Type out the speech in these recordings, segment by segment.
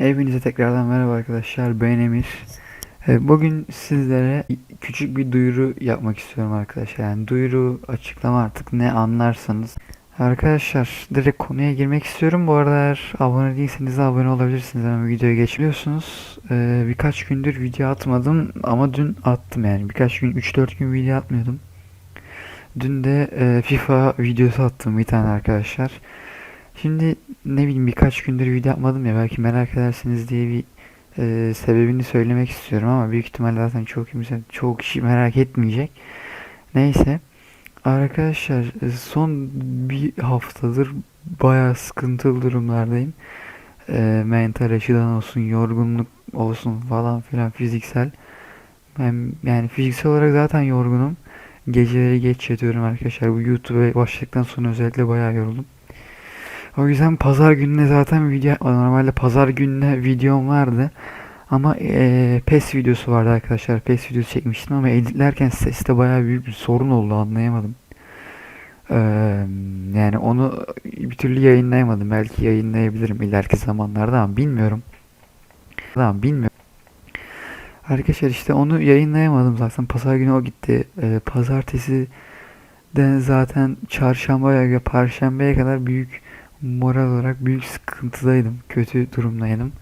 Hepinize tekrardan merhaba arkadaşlar. Ben Emir. Ee, Bugün sizlere küçük bir duyuru yapmak istiyorum arkadaşlar. Yani duyuru, açıklama artık ne anlarsanız. Arkadaşlar direkt konuya girmek istiyorum. Bu arada eğer abone değilseniz de abone olabilirsiniz. Hemen videoya geçmiyorsunuz. Ee, birkaç gündür video atmadım ama dün attım yani. Birkaç gün, 3-4 gün video atmıyordum. Dün de e, FIFA videosu attım bir tane arkadaşlar. Şimdi ne bileyim birkaç gündür video yapmadım ya belki merak edersiniz diye bir e, sebebini söylemek istiyorum ama büyük ihtimalle zaten çok kimse çok kişi merak etmeyecek. Neyse arkadaşlar e, son bir haftadır bayağı sıkıntılı durumlardayım. E, mental açıdan olsun, yorgunluk olsun falan filan fiziksel. Ben, yani fiziksel olarak zaten yorgunum. Geceleri geç yatıyorum arkadaşlar. Bu YouTube'a başladıktan sonra özellikle bayağı yoruldum. O yüzden pazar gününe zaten video normalde pazar gününe videom vardı. Ama eee, PES videosu vardı arkadaşlar. PES videosu çekmiştim ama editlerken seste bayağı büyük bir sorun oldu anlayamadım. Eee, yani onu bir türlü yayınlayamadım. Belki yayınlayabilirim ileriki zamanlarda ama bilmiyorum. Tamam bilmiyorum. Arkadaşlar işte onu yayınlayamadım zaten. Pazar günü o gitti. Eee pazartesi de zaten çarşambaya ya perşembeye kadar büyük moral olarak büyük sıkıntıdaydım. Kötü durumdaydım.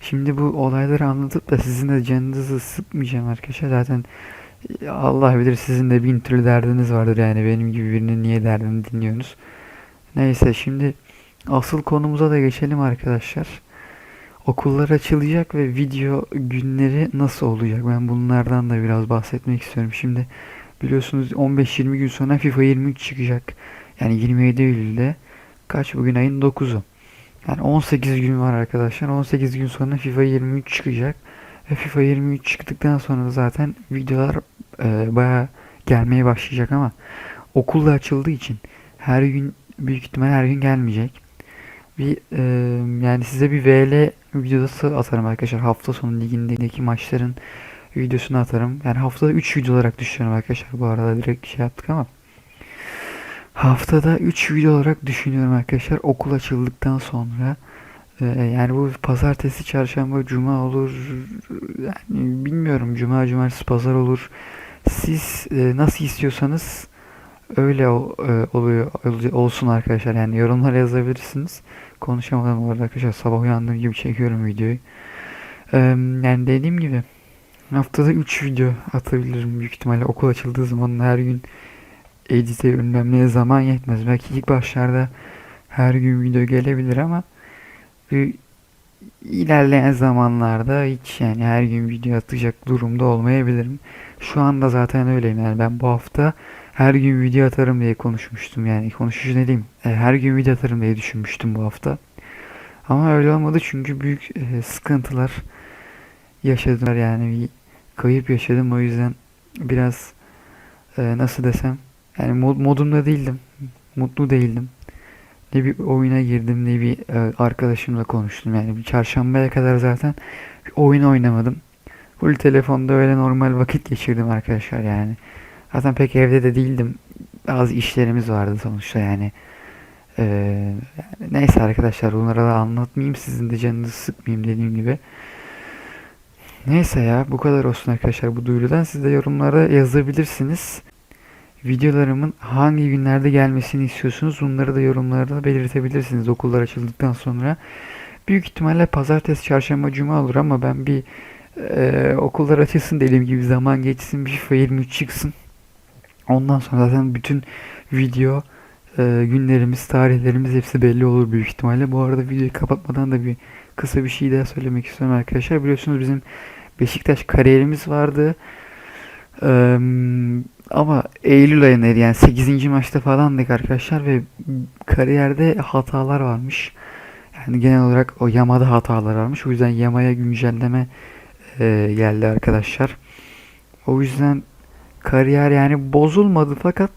Şimdi bu olayları anlatıp da sizin de canınızı sıkmayacağım arkadaşlar. Zaten e, Allah bilir sizin de bin türlü derdiniz vardır yani benim gibi birinin niye derdini dinliyorsunuz. Neyse şimdi asıl konumuza da geçelim arkadaşlar. Okullar açılacak ve video günleri nasıl olacak? Ben bunlardan da biraz bahsetmek istiyorum. Şimdi biliyorsunuz 15-20 gün sonra FIFA 23 çıkacak. Yani 27 Eylül'de. Kaç bugün ayın 9'u. Yani 18 gün var arkadaşlar. 18 gün sonra FIFA 23 çıkacak. Ve FIFA 23 çıktıktan sonra zaten videolar e, bayağı gelmeye başlayacak ama okul da açıldığı için her gün büyük ihtimal her gün gelmeyecek. Bir e, yani size bir VL videosu atarım arkadaşlar. Hafta sonu ligindeki maçların videosunu atarım. Yani haftada 3 video olarak düşünüyorum arkadaşlar. Bu arada direkt şey yaptık ama. Haftada 3 video olarak düşünüyorum arkadaşlar okul açıldıktan sonra. Ee, yani bu pazartesi, çarşamba, cuma olur. Yani bilmiyorum cuma, cumartesi, pazar olur. Siz e, nasıl istiyorsanız öyle e, oluyor ol- olsun arkadaşlar. Yani yorumlara yazabilirsiniz. Konuşamadım bu arada arkadaşlar. Sabah uyandığım gibi çekiyorum videoyu. Yani dediğim gibi haftada 3 video atabilirim büyük ihtimalle okul açıldığı zaman her gün edite bilmem neye zaman yetmez. Belki ilk başlarda her gün video gelebilir ama bir ilerleyen zamanlarda hiç yani her gün video atacak durumda olmayabilirim. Şu anda zaten öyleyim yani ben bu hafta her gün video atarım diye konuşmuştum yani konuşucu ne diyeyim e, her gün video atarım diye düşünmüştüm bu hafta. Ama öyle olmadı çünkü büyük e, sıkıntılar yaşadım yani bir kayıp yaşadım o yüzden biraz e, nasıl desem yani mod, modumda değildim. Mutlu değildim. Ne bir oyuna girdim ne bir e, arkadaşımla konuştum. Yani bir çarşambaya kadar zaten oyun oynamadım. Full telefonda öyle normal vakit geçirdim arkadaşlar yani. Zaten pek evde de değildim. Bazı işlerimiz vardı sonuçta yani. E, yani neyse arkadaşlar bunları da anlatmayayım. Sizin de canınızı sıkmayayım dediğim gibi. Neyse ya bu kadar olsun arkadaşlar bu duyurudan. Siz de yorumlara yazabilirsiniz. Videolarımın hangi günlerde gelmesini istiyorsunuz bunları da yorumlarda belirtebilirsiniz okullar açıldıktan sonra. Büyük ihtimalle pazartesi, çarşamba, cuma olur ama ben bir e, okullar açılsın dediğim gibi zaman geçsin bir FIFA 23 çıksın. Ondan sonra zaten bütün video e, günlerimiz, tarihlerimiz hepsi belli olur büyük ihtimalle. Bu arada videoyu kapatmadan da bir kısa bir şey daha söylemek istiyorum arkadaşlar. Biliyorsunuz bizim Beşiktaş kariyerimiz vardı. Ama Eylül ayındaydı yani 8. maçta falandık arkadaşlar ve kariyerde hatalar varmış. Yani genel olarak o yamada hatalar varmış. O yüzden yamaya güncelleme eee, geldi arkadaşlar. O yüzden kariyer yani bozulmadı fakat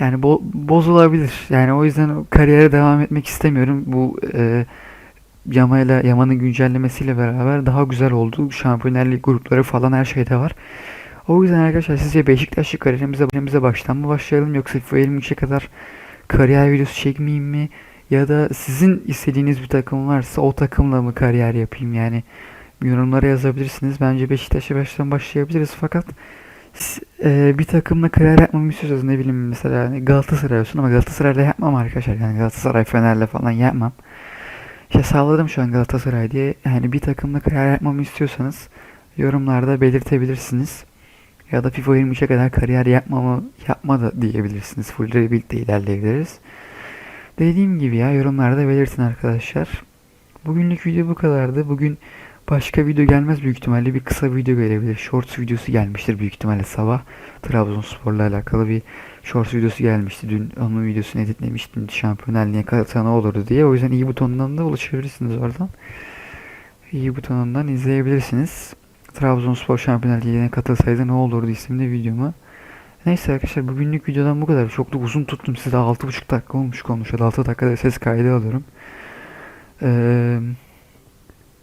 yani bo- bozulabilir. Yani o yüzden kariyere devam etmek istemiyorum. Bu eee yamayla yamanın güncellemesiyle beraber daha güzel oldu. Şampiyonlar grupları falan her şeyde var. O yüzden arkadaşlar sizce Beşiktaşlı kariyerimize, kariyerimize baştan mı başlayalım yoksa FIFA 23'e kadar kariyer videosu çekmeyeyim mi? Ya da sizin istediğiniz bir takım varsa o takımla mı kariyer yapayım yani yorumlara yazabilirsiniz. Bence Beşiktaş'a baştan başlayabiliriz fakat e, bir takımla kariyer yapmamı istiyorsanız ne bileyim mesela hani Galatasaray olsun ama Galatasaray'la yapmam arkadaşlar. Yani Galatasaray Fener'le falan yapmam. İşte salladım şu an Galatasaray diye. Yani bir takımla kariyer yapmamı istiyorsanız yorumlarda belirtebilirsiniz. Ya da FIFA 23'e kadar kariyer yapmamı yapma da diyebilirsiniz. Full Rebuild de ilerleyebiliriz. Dediğim gibi ya yorumlarda belirtin arkadaşlar. Bugünlük video bu kadardı. Bugün başka video gelmez büyük ihtimalle. Bir kısa video gelebilir. Shorts videosu gelmiştir büyük ihtimalle sabah. Trabzonspor'la alakalı bir shorts videosu gelmişti. Dün onun videosunu editlemiştim. Şampiyonlar Ligi'ne kalırsa ne olurdu diye. O yüzden iyi butonundan da ulaşabilirsiniz oradan. İyi butonundan izleyebilirsiniz. Trabzonspor Şampiyonlar Ligi'ne katılsaydı ne olurdu isimli videomu. Neyse arkadaşlar bugünlük videodan bu kadar. Çok da uzun tuttum size 6,5 dakika olmuş konuşuyor. 6 dakikada ses kaydı alıyorum. Ee,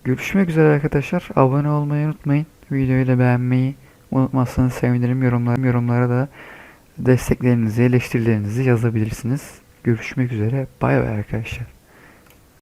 görüşmek üzere arkadaşlar. Abone olmayı unutmayın. Videoyu da beğenmeyi unutmazsanız sevinirim. Yorumlar, yorumlara da desteklerinizi, eleştirilerinizi yazabilirsiniz. Görüşmek üzere. Bay bay arkadaşlar.